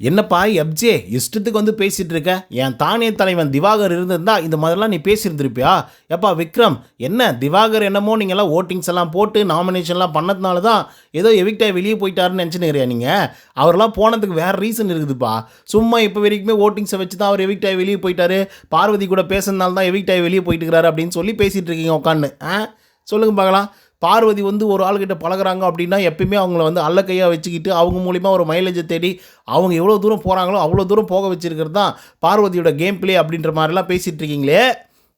என்னப்பா எப்ஜே இஷ்டத்துக்கு வந்து பேசிகிட்டு இருக்க? என் தானே தலைவன் திவாகர் இருந்திருந்தா இந்த மாதிரிலாம் நீ பேசியிருந்திருப்பியா? எப்பா விக்ரம் என்ன திவாகர் என்னமோ நீங்கள்லாம் ஓட்டிங்ஸ் எல்லாம் போட்டு நாமினேஷன்லாம் பண்ணதுனால தான் ஏதோ எவிக்டாய் வெளியே போயிட்டாருன்னு நினச்சினுக்கிறியா நீங்கள் அவரெல்லாம் போனதுக்கு வேறு ரீசன் இருக்குதுப்பா. சும்மா இப்போ வரைக்குமே ஓட்டிங்ஸை வச்சு தான் அவர் எவிக்டாய் வெளியே போயிட்டாரு. பார்வதி கூட பேசுனதுனால தான் எவிக்டாய் வெளியே போயிட்டுக்கிறாரு அப்படின்னு சொல்லி பேசிகிட்டு இருக்கீங்க உட்காந்து ஆ? சொல்லுங்க பார்க்கலாம். பார்வதி வந்து ஒரு ஆள்கிட்ட பழகுறாங்க அப்படின்னா எப்பயுமே அவங்கள வந்து அல்லக்கையாக வச்சுக்கிட்டு அவங்க மூலிமா ஒரு மைலேஜை தேடி அவங்க எவ்வளோ தூரம் போகிறாங்களோ அவ்வளோ தூரம் போக வச்சுருக்கிறது தான் பார்வதியோட கேம் பிளே அப்படின்ற மாதிரிலாம் பேசிகிட்டு இருக்கீங்களே.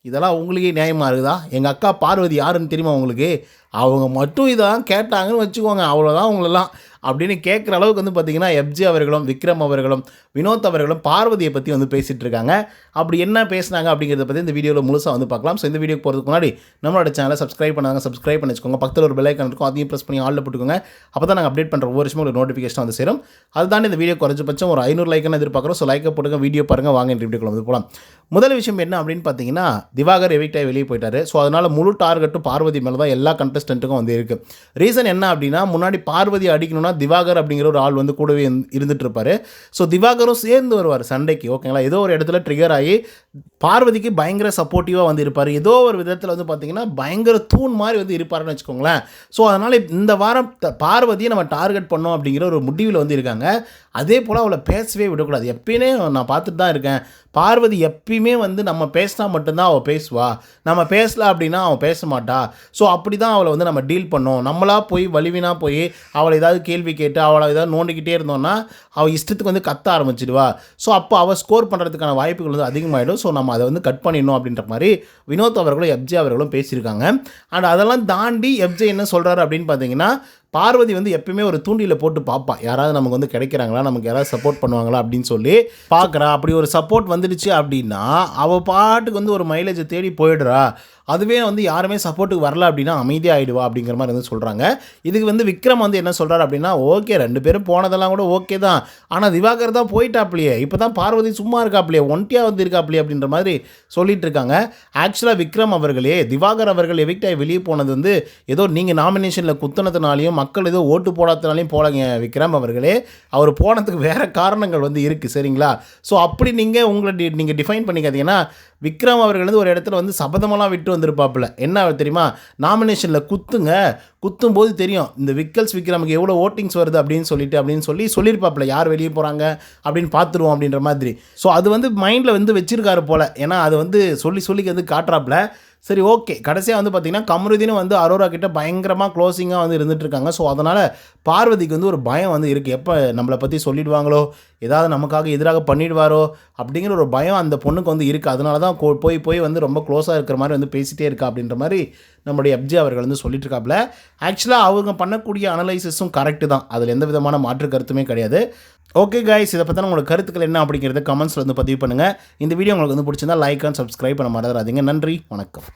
இதெல்லாம் உங்களுக்கே நியாயமாக இருக்குதா? எங்கள் அக்கா பார்வதி யாருன்னு தெரியுமா உங்களுக்கு? அவங்க மட்டும் இதெல்லாம் கேட்டாங்கன்னு வச்சுக்கோங்க. அவ்வளோதான் அவங்களெல்லாம் அப்படின்னு கேட்குற அளவுக்கு வந்து பார்த்திங்கன்னா எப்ஜி அவர்களும் விக்ரம் அவர்களும் வினோத் அவர்களும் பார்வதியை பற்றி வந்து பேசிகிட்டு இருக்காங்க. அப்படி என்ன பேசுனாங்க அப்படிங்கிறத பற்றி இந்த வீடியோவில் முழுசாக வந்து பார்க்கலாம் ஸோ இந்த வீடியோக்கு போகிறதுக்கு முன்னாடி நம்மளோட சேனலை சப்ஸ்கிரைப் பண்ணாங்க சப்ஸ்கிரைப் பண்ணி வச்சுக்கோங்க. பக்கத்தில் ஒரு பெலைக்கன் இருக்கும் அதையும் ப்ரெஸ் பண்ணி ஆளில் போட்டுக்கோங்க. அப்போ தான் நாங்கள் அப்டேட் பண்ணுற ஒவ்வொரு விஷயமும் ஒரு நோட்டிஃபிகேஷன் வந்து சேரும். அதுதான் இந்த வீடியோ குறைஞ்சபட்சம் ஒரு ஐநூறு லைக்கன் எதிர்பார்க்குறோம். ஸோ லைக்கை போட்டுங்க வீடியோ பாருங்கள் வாங்க இந்த வீடியோ வந்து போகலாம் முதல் விஷயம் என்ன அப்படின்னு பார்த்தீங்கன்னா திவாகர் எவிக்டாய் வெளியே போயிட்டார். ஸோ அதனால் முழு டார்கெட்டும் பார்வதி மேலே தான் எல்லா கண்டஸ்டண்ட்டுக்கும் வந்து இருக்குது ரீசன் என்ன அப்படின்னா முன்னாடி பார்வதி அடிக்கணும்னா திவாகர் அப்படிங்கிற ஒரு ஆள் வந்து கூடவே இருந்து- இருந்துட்டு இருப்பாரு ஸோ திவாகரும் சேர்ந்து வருவார் சண்டைக்கு ஓகேங்களா ஏதோ ஒரு இடத்துல ட்ரிகர் ஆகி பார்வதிக்கு பயங்கர சப்போர்ட்டிவாக வந்து இருப்பார். ஏதோ ஒரு விதத்தில் வந்து பார்த்தீங்கன்னா பயங்கர தூண் மாதிரி வந்து இருப்பாருன்னு வச்சுக்கோங்களேன். ஸோ அதனால் இந்த வாரம் பார்வதியை நம்ம டார்கெட் பண்ணோம் அப்படிங்கிற ஒரு முடிவில் வந்து இருக்காங்க. அதே போல் அவளை பேசவே விடக்கூடாது. எப்பயுமே நான் பார்த்துட்டு தான் இருக்கேன். பார்வதி எப்பயுமே வந்து நம்ம பேசினா மட்டும்தான் அவள் பேசுவா. நம்ம பேசல அப்படின்னா அவள் பேச மாட்டா. ஸோ அப்படி தான் அவளை வந்து நம்ம டீல் பண்ணோம். நம்மளாக போய் வலிவினா போய் அவளை ஏதாவது கேள்வி கேட்டு அவளை ஏதாவது நோண்டிக்கிட்டே இருந்தோம்னா அவள் இஷ்டத்துக்கு வந்து கத்த ஆரம்பிச்சிடுவா. ஸோ அப்போ அவள் ஸ்கோர் பண்ணுறதுக்கான வாய்ப்புகள் வந்து அதிகமாகிடும் ஸோ நம்ம அதை வந்து கட் பண்ணிடணும் அப்படின்ற மாதிரி வினோத் அவர்களும் எஃப்ஜே அவர்களும் பேசியிருக்காங்க. அண்ட் அதெல்லாம் தாண்டி எஃப்ஜே என்ன சொல்கிறாரு அப்படின்னு பார்த்தீங்கன்னா பார்வதி வந்து எப்பயுமே ஒரு தூண்டியில் போட்டு பார்ப்பா யாராவது நமக்கு வந்து கிடைக்கிறாங்களா? நமக்கு யாராவது சப்போர்ட் பண்ணுவாங்களா? அப்படின்னு சொல்லி பார்க்குறா அப்படி ஒரு சப்போர்ட் வந்துடுச்சு அப்படின்னா அவள் பாட்டுக்கு வந்து ஒரு மைலேஜை தேடி போயிடுறா. அதுவே வந்து யாருமே சப்போர்ட்டுக்கு வரல அப்படின்னா அமைதியாகிடுவா அப்படிங்கிற மாதிரி வந்து சொல்கிறாங்க இதுக்கு வந்து விக்ரம் வந்து என்ன சொல்கிறாரு அப்படின்னா ஓகே ரெண்டு பேரும் போனதெல்லாம் கூட ஓகே தான். ஆனால் திவாகர் தான் போயிட்டாப்லையே. இப்போ தான் பார்வதி சும்மா இருக்காப்லையே. ஒன்ட்டியாக வந்து இருக்காப்லையே அப்படின்ற மாதிரி சொல்லிட்டு இருக்காங்க. ஆக்சுவலாக விக்ரம் அவர்களே திவாகர் அவர்கள் எவிக்டாய் வெளியே போனது வந்து ஏதோ நீங்கள் நாமினேஷனில் குத்தனத்தினாலையும் மக்கள் ஏதோ ஓட்டு போடாதனாலையும் போலங்க விக்ரம் அவர்களே. அவர் போனதுக்கு வேறு காரணங்கள் வந்து இருக்குது சரிங்களா? ஸோ அப்படி நீங்கள் உங்களை டி நீங்கள் டிஃபைன் பண்ணிக்காதீங்கன்னா விக்ரம் அவர்கள் வந்து ஒரு இடத்துல வந்து சபதமெல்லாம் விட்டு வந்திருப்பாப்புல. என்ன தெரியுமா? நாமினேஷனில் குத்துங்க. குத்தும் போது தெரியும் இந்த விக்கல்ஸ் விக்ரமுக்கு எவ்வளோ ஓட்டிங்ஸ் வருது அப்படின்னு சொல்லிட்டு அப்படின்னு சொல்லி சொல்லியிருப்பாப்புல யார் வெளியே போகிறாங்க அப்படின்னு பார்த்துருவோம் அப்படின்ற மாதிரி. ஸோ அது வந்து மைண்டில் வந்து வச்சிருக்காரு போல். ஏன்னா அது வந்து சொல்லி சொல்லி வந்து காட்டுறாப்புல. சரி ஓகே கடைசியாக வந்து பார்த்தீங்கன்னா கமருதீனும் வந்து அரோரா கிட்ட பயங்கரமாக க்ளோசிங்காக வந்து இருந்துகிட்ருக்காங்க ஸோ அதனால் பார்வதிக்கு வந்து ஒரு பயம் வந்து இருக்குது எப்போ நம்மளை பற்றி சொல்லிடுவாங்களோ ஏதாவது நமக்காக எதிராக பண்ணிடுவாரோ அப்படிங்கிற ஒரு பயம் அந்த பொண்ணுக்கு வந்து இருக்குது அதனால தான் கோ- போய் போய் வந்து ரொம்ப க்ளோஸாக இருக்கிற மாதிரி வந்து பேசிகிட்டே இருக்கா அப்படின்ற மாதிரி நம்முடைய எப்ஜி அவர்கள் வந்து சொல்லிட்டு இருக்காப்புல. ஆக்சுவலாக அவங்க பண்ணக்கூடிய அனலைசிஸும் கரெக்டு தான். அதில் எந்த விதமான மாற்று கருத்துமே கிடையாது. ஓகே கைஸ் இதை பற்றின உங்களுக்கு கருத்துக்கள் என்ன அப்படிங்கிறத கமெண்ட்ஸில் வந்து பதிவு பண்ணுங்கள் இந்த வீடியோ உங்களுக்கு வந்து பிடிச்சிருந்தா லைக் அண்ட் சப்ஸ்கிரைப் பண்ண மறந்துடாதீங்க. நன்றி வணக்கம்.